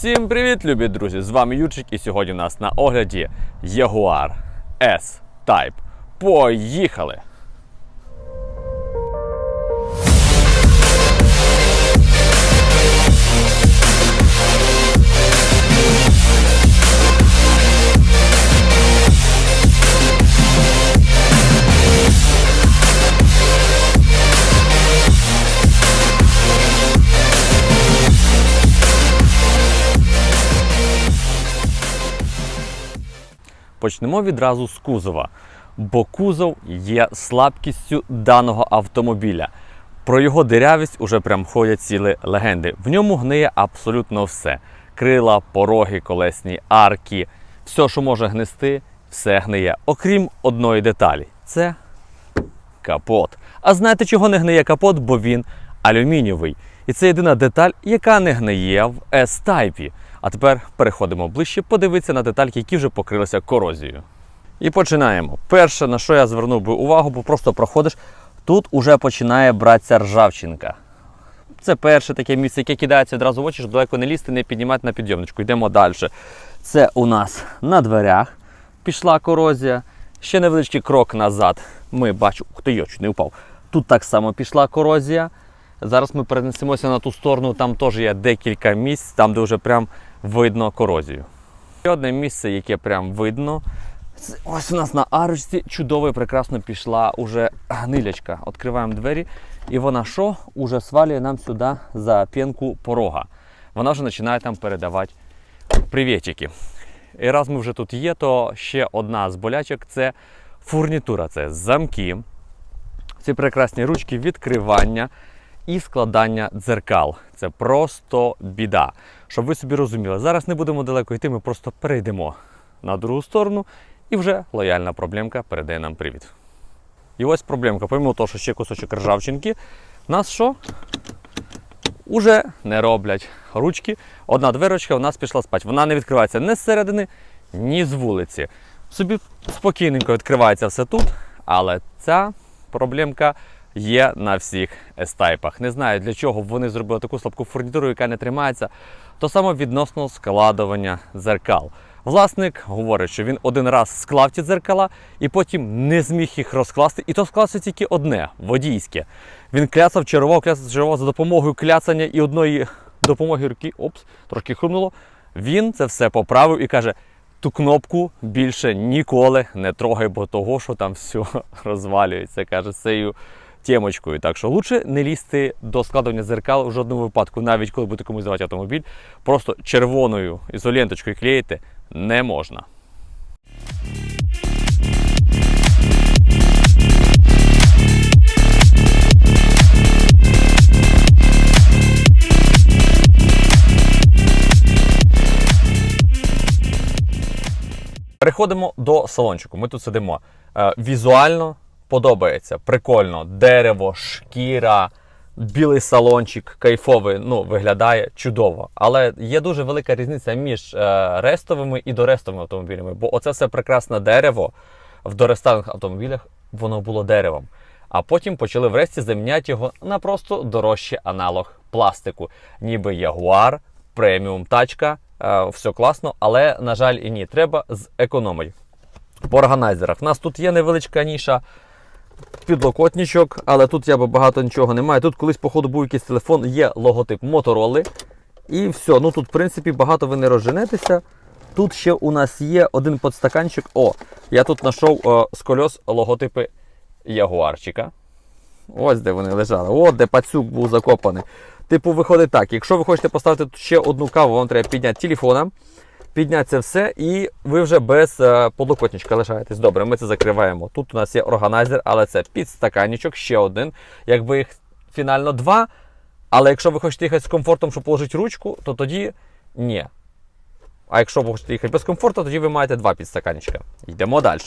Всім привіт, любі друзі! З вами Юрчик, і сьогодні у нас на огляді Jaguar S-Type. Поїхали! Почнемо відразу з кузова, бо кузов є слабкістю даного автомобіля. Про його дирявість уже прям ходять цілі легенди. В ньому гниє абсолютно все: крила, пороги, колесні арки, все, що може гнести, все гниє, окрім одної деталі це капот. А знаєте, чого не гниє капот? Бо він алюмінієвий. І це єдина деталь, яка не гниє в S-Type. А тепер переходимо ближче, подивитися на детальки, які вже покрилися корозією. І починаємо. Перше, на що я звернув би увагу, бо просто проходиш, тут уже починає братися ржавчинка. Це перше таке місце, яке кидається одразу в очі, щоб далеко не лізти, не піднімати на підйомничку. Йдемо далі. Це у нас на дверях пішла корозія. Ще невеличкий крок назад. Ми бачимо, я чуть не впав. Тут так само пішла корозія. Зараз ми перенесемося на ту сторону, там теж є декілька місць, там де вже прям видно корозію. Ще одне місце, яке прям видно. Ось у нас на арочці чудово і прекрасно пішла уже гнилячка. Відкриваємо двері, і вона що? Уже свалює нам сюди за п'янку порога. Вона вже починає там передавати привітики. І раз ми вже тут є, то ще одна з болячок це фурнітура, це замки, ці прекрасні ручки відкривання і складання дзеркал. Це просто біда. Щоб ви собі розуміли, зараз не будемо далеко йти, ми просто перейдемо на другу сторону і вже лояльна проблемка передає нам привіт. І ось проблемка, помимо того, що ще кусочок ржавчинки, нас що? Уже не роблять ручки. Одна дверочка у нас пішла спати. Вона не відкривається ні зсередини, ні з вулиці. Собі спокійненько відкривається все тут, але ця проблемка є на всіх S-тайпах. Не знаю, для чого вони зробили таку слабку фурнітуру, яка не тримається. То саме відносно складування дзеркал. Власник говорить, що він один раз склав ті дзеркала і потім не зміг їх розкласти. І то склався тільки одне водійське. Він кляцав, чарував, кляцав, чарував за допомогою кляцання і одної допомоги руки, опс, трошки хрумнуло. Він це все поправив і каже: ту кнопку більше ніколи не трогай, бо того, що там все розвалюється. Каже, цією темочкою. Так що лучше не лізти до складування зеркал в жодному випадку, навіть коли будете комусь здавати автомобіль. Просто червоною ізоленточкою клеїти не можна. Переходимо до салончику. Ми тут сидимо. Е, Візуально подобається. Прикольно. Дерево, шкіра, білий салончик, кайфовий. Ну, виглядає чудово. Але є дуже велика різниця між е, рестовими і дорестовими автомобілями. Бо оце все прекрасне дерево в дорестованих автомобілях воно було деревом. А потім почали в ресті заміняти його на просто дорожчий аналог пластику, ніби Jaguar, преміум тачка. Е, все класно, але, на жаль, і ні. Треба зекономити. По органайзерах. У нас тут є невеличка ніша, підлокотничок, але тут я багато нічого немає. Тут колись, походу, був якийсь телефон, є логотип Мотороли. І все. Ну тут, в принципі, багато ви не розженетеся. Тут ще у нас є один подстаканчик. О, я тут знайшов е, з кольос логотипи Ягуарчика. Ось де вони лежали. От де пацюк був закопаний. Типу, виходить так: якщо ви хочете поставити ще одну каву, вам треба підняти телефона, підняти це все, і ви вже без е, подлокотничка лишаєтесь. Добре, ми це закриваємо. Тут у нас є органайзер, але це підстаканничок, ще один. Якби їх фінально два. Але якщо ви хочете їхати з комфортом, щоб положити ручку, то тоді ні. А якщо ви хочете їхати без комфорту, тоді ви маєте два підстаканчика. Йдемо далі.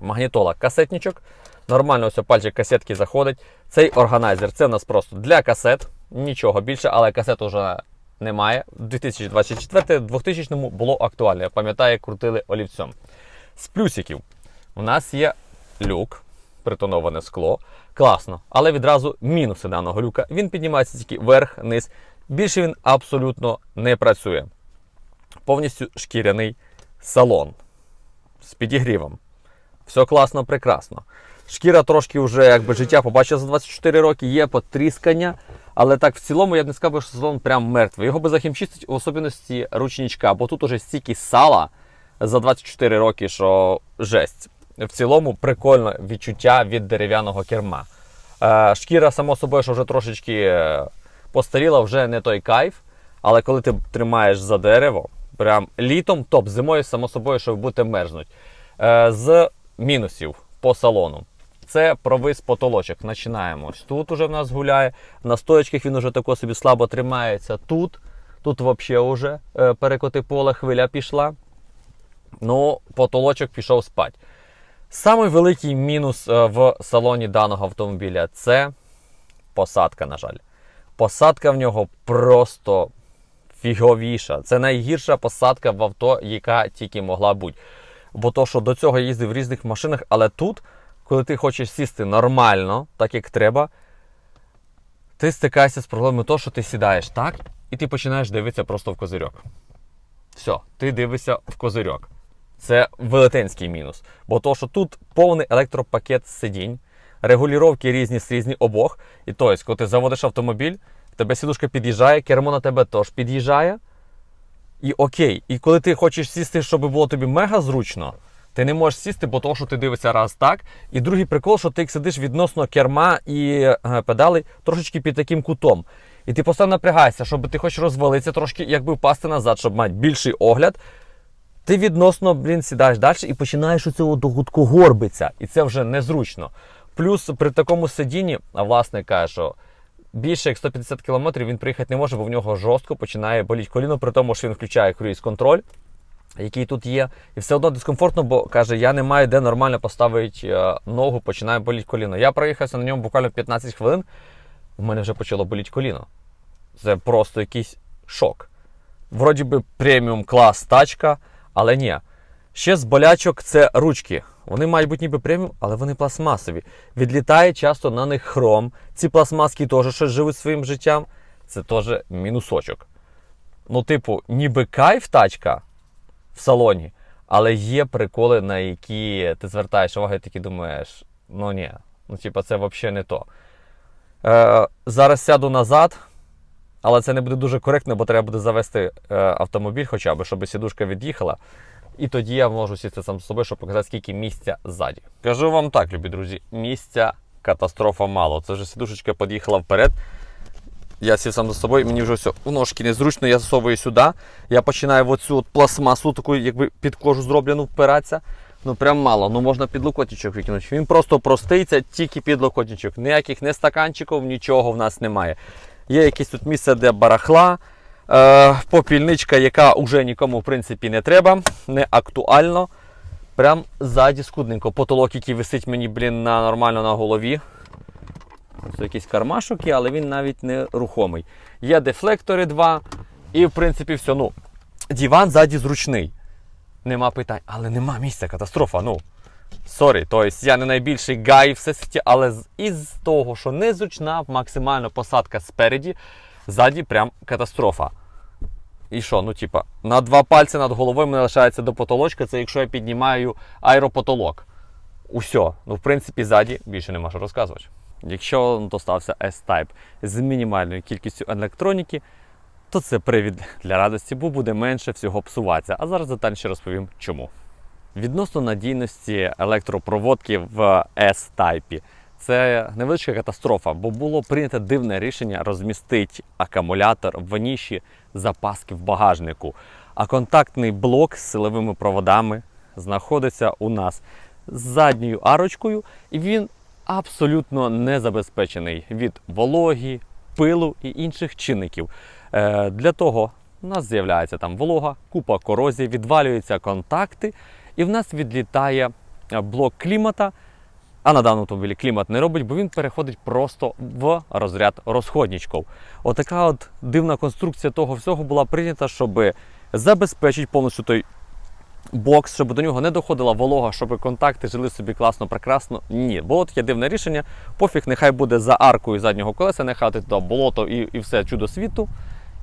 Магнітола, касетничок. Нормально ось пальчик касетки заходить. Цей органайзер це у нас просто для касет. Нічого більше, але касет вже немає. В 2024 2000-му було актуально. Я пам'ятаю, крутили олівцем. З плюсиків у нас є люк, притоноване скло. Класно. Але відразу мінуси даного люка. Він піднімається тільки вверх, низ Більше він абсолютно не працює. Повністю шкіряний салон з підігрівом. Все класно, прекрасно. Шкіра трошки вже якби життя побачила за 24 роки, є потріскання, але так в цілому я б не сказав, що салон прям мертвий. Його би захімчистить в особливості ручничка, бо тут уже стільки сала за 24 роки, що жесть. В цілому прикольне відчуття від дерев'яного керма. Е, шкіра, само собою, що вже трошечки е, постаріла, вже не той кайф. Але коли ти тримаєш за дерево, прям літом, топ, зимою, само собою, що будете мерзнуть. Е, з мінусів по салону. Це провис потолочок. Починаємо. Ось Тут уже в нас гуляє. На стоячках він уже тако собі слабо тримається. Тут, тут взагалі вже е, перекоти поле, хвиля пішла. Ну, потолочок пішов спать. Самий великий мінус е, в салоні даного автомобіля це посадка, на жаль. Посадка в нього просто фіговіша. Це найгірша посадка в авто, яка тільки могла бути. Бо то, що до цього їздив в різних машинах, але тут, коли ти хочеш сісти нормально, так як треба, ти стикаєшся з проблемою того, що ти сідаєш так, і ти починаєш дивитися просто в козирьок. Все, ти дивишся в козирьок. Це велетенський мінус. Бо то, що тут повний електропакет сидінь, регулювання різні з різні обох. І тобто, коли ти заводиш автомобіль, в тебе сідушка під'їжджає, кермо на тебе теж під'їжджає. І окей. І коли ти хочеш сісти, щоб було тобі мега зручно, ти не можеш сісти, бо того, що ти дивишся раз так. І другий прикол, що ти сидиш відносно керма і е, педалей трошечки під таким кутом. І ти постійно напрягаєшся, щоб ти хочеш розвалитися трошки, якби впасти назад, щоб мати більший огляд. Ти відносно, блін, сідаєш далі і починаєш у цього до гудку горбиться. І це вже незручно. Плюс при такому сидінні, а власник каже, що більше як 150 км він приїхати не може, бо в нього жорстко починає боліти коліно, при тому, що він включає круїз-контроль, який тут є. І все одно дискомфортно, бо каже, я не маю де нормально поставити е, ногу, починає боліти коліно. Я проїхався на ньому буквально 15 хвилин, в мене вже почало боліти коліно. Це просто якийсь шок. Вроді би преміум клас тачка, але ні. Ще з болячок це ручки. Вони мають бути ніби преміум, але вони пластмасові. Відлітає часто на них хром. Ці пластмаски теж щось живуть своїм життям. Це теж мінусочок. Ну, типу, ніби кайф тачка в салоні, але є приколи, на які ти звертаєш увагу і таки думаєш, ну ні, ну типу, це взагалі не то. Е, зараз сяду назад, але це не буде дуже коректно, бо треба буде завести е, автомобіль, хоча б, щоб сідушка від'їхала. І тоді я можу сісти сам з собою, щоб показати, скільки місця ззаді. Кажу вам так, любі друзі, місця катастрофа мало. Це вже сідушечка під'їхала вперед. Я сів сам за собою, мені вже все у ножки незручно, я засовую сюди. Я починаю в оцю от пластмасу, таку, якби під кожу зроблену впиратися. Ну прям мало. Ну можна підлокотничок викинути. Він просто простий, це тільки підлокотничок. Ніяких не стаканчиків, нічого в нас немає. Є якесь тут місце, де барахла, е, попільничка, яка вже нікому в принципі не треба, не актуально. Прям ззаді скудненько. Потолок, який висить мені, блін, на, нормально на голові. Це якийсь кармашок але він навіть не рухомий. Є дефлектори два. І в принципі все. Ну, диван ззаді зручний. Нема питань, але нема місця, катастрофа. Ну. Сорі, тобто я не найбільший гай в всесвіті, але із того, що незручна максимально посадка спереді, ззаді прям катастрофа. І що, ну типа, на два пальці над головою мене лишається до потолочка, це якщо я піднімаю аеропотолок. Усьо. Ну, в принципі, ззаді більше нема що розказувати. Якщо достався S-Type з мінімальною кількістю електроніки, то це привід для радості, бо буде менше всього псуватися. А зараз детальніше розповім чому. Відносно надійності електропроводки в S-Type. Це невеличка катастрофа, бо було прийнято дивне рішення розмістити акумулятор в ніші запаски в багажнику. А контактний блок з силовими проводами знаходиться у нас з задньою арочкою, і він абсолютно не забезпечений від вологі, пилу і інших чинників. Е, для того у нас з'являється там волога, купа корозії, відвалюються контакти, і в нас відлітає е, блок клімата. А на даному автомобілі клімат не робить, бо він переходить просто в розряд розходничків. Отака от дивна конструкція того всього була прийнята, щоб забезпечити повністю той бокс, щоб до нього не доходила волога, щоб контакти жили собі класно, прекрасно. Ні. Було таке дивне рішення. Пофіг, нехай буде за аркою заднього колеса, нехай туди болото і, і все чудо світу.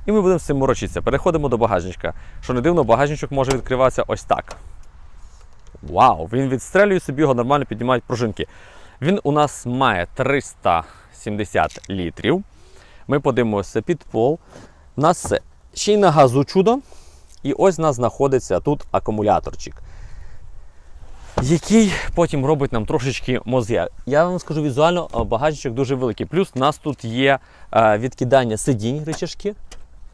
І ми будемо з цим морочитися. Переходимо до багажничка. Що не дивно, багажничок може відкриватися ось так. Вау! Він відстрелює собі, його нормально піднімають пружинки. Він у нас має 370 літрів. Ми подивимося під пол. У нас ще й на газу чудо. І ось у нас знаходиться тут акумуляторчик, який потім робить нам трошечки мозги. Я вам скажу візуально, багажничок дуже великий. Плюс у нас тут є е, відкидання сидінь рычажки,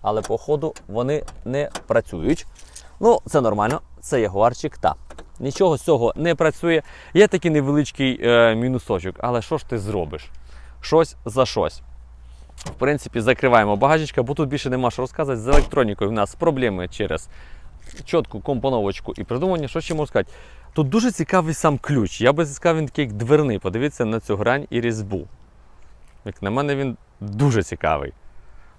але по ходу вони не працюють. Ну, це нормально, це ягуарчик, та. Нічого з цього не працює. Є такий невеличкий е, мінусочок, але що ж ти зробиш? Щось за щось. В принципі, закриваємо багажечка, бо тут більше нема що розказати. З електронікою в нас проблеми через чітку компоновочку і придумання. Що ще можу сказати? Тут дуже цікавий сам ключ. Я би сказав, він такий дверний. Подивіться на цю грань і різьбу. Як на мене, він дуже цікавий.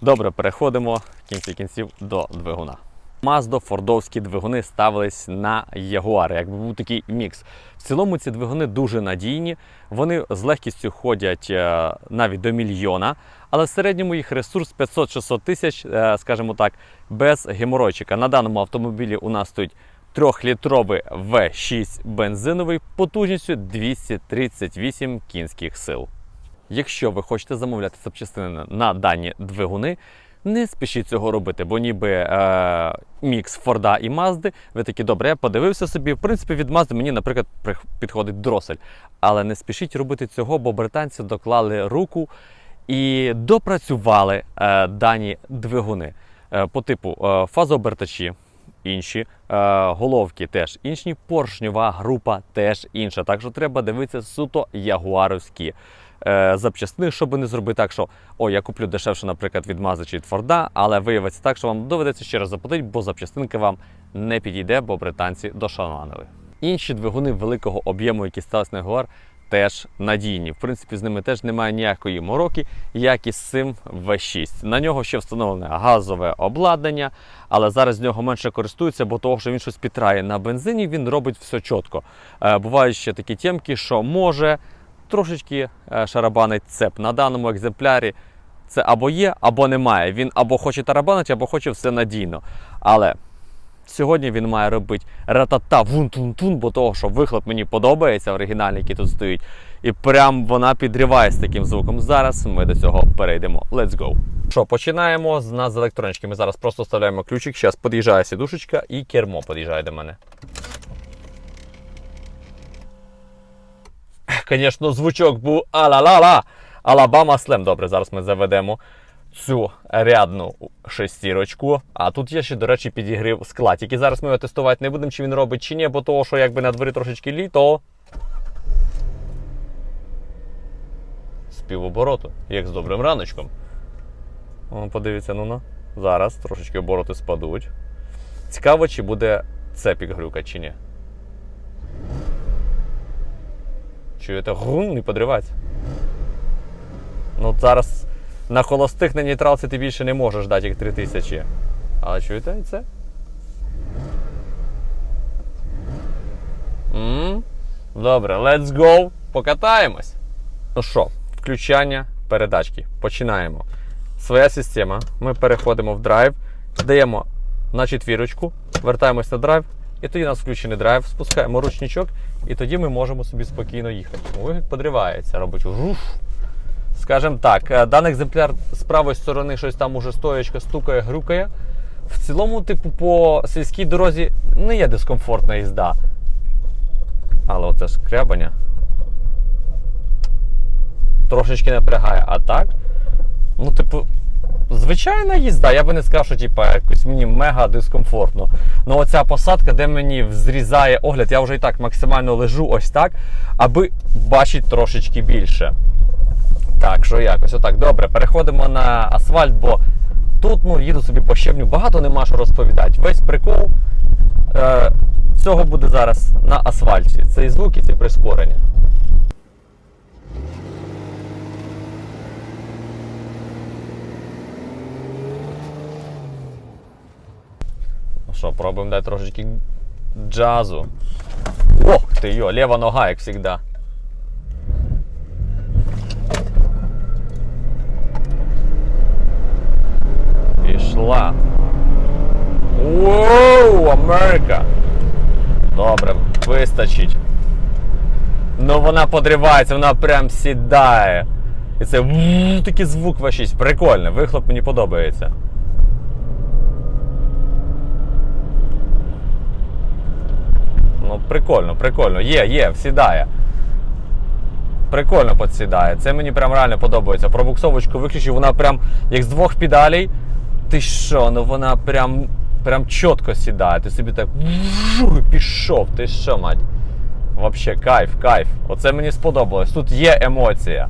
Добре, переходимо в кінці кінців до двигуна. Маздо фордовські двигуни ставились на Ягуари, якби був такий мікс. В цілому ці двигуни дуже надійні, вони з легкістю ходять е, навіть до мільйона, але в середньому їх ресурс 500-600 тисяч, е, скажімо так, без геморойчика. На даному автомобілі у нас стоїть 3-літровий V6 бензиновий потужністю 238 кінських сил. Якщо ви хочете замовляти запчастини на дані двигуни, не спішіть цього робити, бо ніби е, мікс Форда і Мазди, ви такі добре, я подивився собі. В принципі, від Мазди мені, наприклад, підходить дросель. Але не спішіть робити цього, бо британці доклали руку і допрацювали е, дані двигуни е, по типу е, фазообертачі. Інші е, головки теж інші, поршньова група теж інша. Так що треба дивитися суто ягуаровські е, запчастини, щоб не зробити так, що о, я куплю дешевше, наприклад, від Mazda чи від Ford, але виявиться так, що вам доведеться ще раз заплатити, бо запчастинка вам не підійде, бо британці дошананили. Інші двигуни великого об'єму, які сталися на Jaguar, теж надійні. В принципі, з ними теж немає ніякої мороки, як і з цим V6. На нього ще встановлене газове обладнання, але зараз з нього менше користуються, бо того, що він щось підтрає на бензині, він робить все чітко. Е, бувають ще такі тємки, що може трошечки е, шарабанить цеп. На даному екземплярі це або є, або немає. Він або хоче тарабанити, або хоче все надійно. Але сьогодні він має робити ратата вун-тун-тун, бо того, що вихлоп мені подобається, оригінальний, який тут стоїть. І прям вона підриває з таким звуком. Зараз ми до цього перейдемо. Let's go. Що, починаємо з нас з електронички. Ми зараз просто вставляємо ключик. Зараз під'їжджає сідушечка і кермо під'їжджає до мене. Звісно, звучок був а-ла-ла-ла. Алабама Слем. Добре, зараз ми заведемо цю рядну шестірочку. А тут є ще, до речі, підігрів скла. Тільки зараз ми його тестувати не будемо, чи він робить, чи ні, бо того, що якби на дворі трошечки літо. З півобороту, як з добрим раночком. О, подивіться, ну на. Зараз трошечки обороти спадуть. Цікаво, чи буде цепік глюка, чи ні. Чуєте, грун не подривається. Ну зараз на холостих на нейтралці ти більше не можеш дати як 3000. Але чуєте і це? м Добре, let's go. Покатаємось. Ну що, включання передачки. Починаємо. Своя система. Ми переходимо в драйв, даємо на четвірочку, вертаємось на драйв, і тоді у нас включений драйв, спускаємо ручничок, і тоді ми можемо собі спокійно їхати. Як подривається, робить руф. Скажем так, е, даний екземпляр з правої сторони щось там уже стоячка стукає, грюкає. В цілому, типу, по сільській дорозі не є дискомфортна їзда. Але оце скрябання трошечки напрягає. А так, ну, типу, звичайна їзда. Я би не сказав, що типу, якось мені мега дискомфортно. Ну оця посадка, де мені зрізає огляд, я вже і так максимально лежу ось так, аби бачити трошечки більше. Так, що якось отак. Добре, переходимо на асфальт, бо тут ну, їду собі по щебню, багато нема що розповідати. Весь прикол е, цього буде зараз на асфальті. Цей звук і ці прискорення. Що, пробуємо дати трошечки джазу. Ох ти йо, ліва нога, як завжди. Пішла. Воу, Америка! Добре, вистачить. Ну вона подривається, вона прям сідає. І це такий звук V6. Прикольно, вихлоп мені подобається. Ну, прикольно, прикольно. Є, є, сідає. Прикольно підсідає. Це мені прям реально подобається. Пробуксовочку виключив, вона прям як з двох педалей. Ти що, ну вона прям, прям чітко сідає. Ти собі так пішов. Ти що, мать? Вообще кайф, кайф. Оце мені сподобалось. Тут є емоція.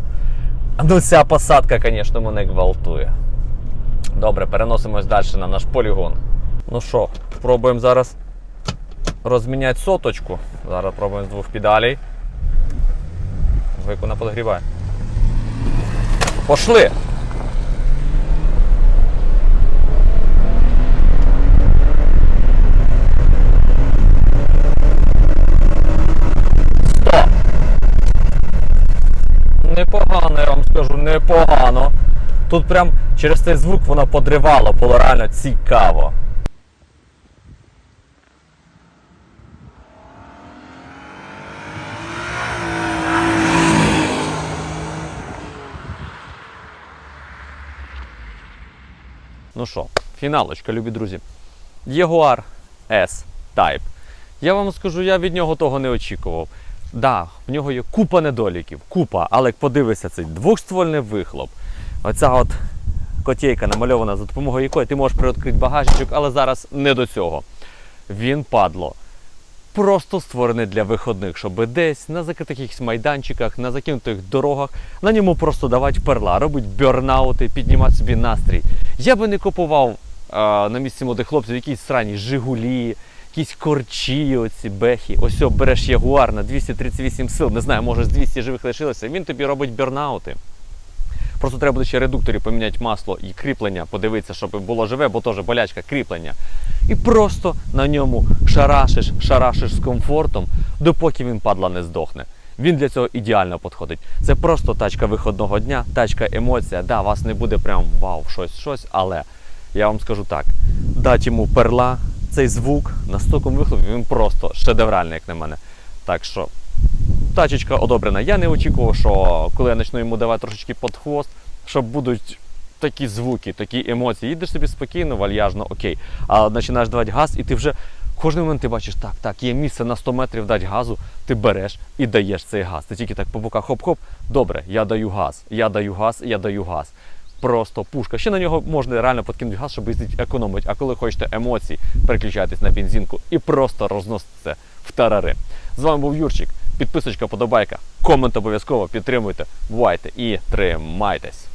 Ну, ця посадка, звісно, мене гвалтує. Добре, переносимось далі на наш полігон. Ну що, пробуємо зараз розміняти соточку. Зараз пробуємо з двох педалей. Як вона подогріває. Пошли! Непогано, я вам скажу, непогано. Тут прям через цей звук воно подривало, було реально цікаво. Ну що, фіналочка, любі друзі. Jaguar S-Type. Я вам скажу, я від нього того не очікував. Да, в нього є купа недоліків, купа, але як подивишся, цей двохствольний вихлоп. Оця от котейка намальована, за допомогою якої ти можеш приоткрити багажничок, але зараз не до цього. Він падло. Просто створений для виходних, щоб десь на закритих майданчиках, на закинутих дорогах, на ньому просто давати перла, робити бьорнаути, піднімати собі настрій. Я би не купував на місці молодих хлопців якісь срані Жигулі, якісь корчі, оці бехи. Ось береш Ягуар на 238 сил, не знаю, може з 200 живих лишилося, він тобі робить бьорнаути. Просто треба буде ще редукторі поміняти масло і кріплення, подивитися, щоб було живе, бо теж болячка кріплення. І просто на ньому шарашиш, шарашиш з комфортом, допоки він падла не здохне. Він для цього ідеально підходить. Це просто тачка виходного дня, тачка емоція. Да, вас не буде прям вау, щось, щось, але я вам скажу так: дать йому перла, цей звук на стокому вихлопі, він просто шедевральний, як на мене. Так що тачечка одобрена. Я не очікував, що коли я почну йому давати трошечки під хвост, що будуть такі звуки, такі емоції. Їдеш собі спокійно, вальяжно, окей. А починаєш давати газ, і ти вже кожен момент ти бачиш, так, так, є місце на 100 метрів дати газу, ти береш і даєш цей газ. Ти тільки так по боках хоп-хоп. Добре, я даю газ, я даю газ, я даю газ. Просто пушка. Ще на нього можна реально подкинути газ, щоб їздити економити. А коли хочете емоцій, переключайтесь на бензинку і просто розносите в тарари. З вами був Юрчик. Підписочка, подобайка, комент обов'язково підтримуйте. Бувайте і тримайтесь.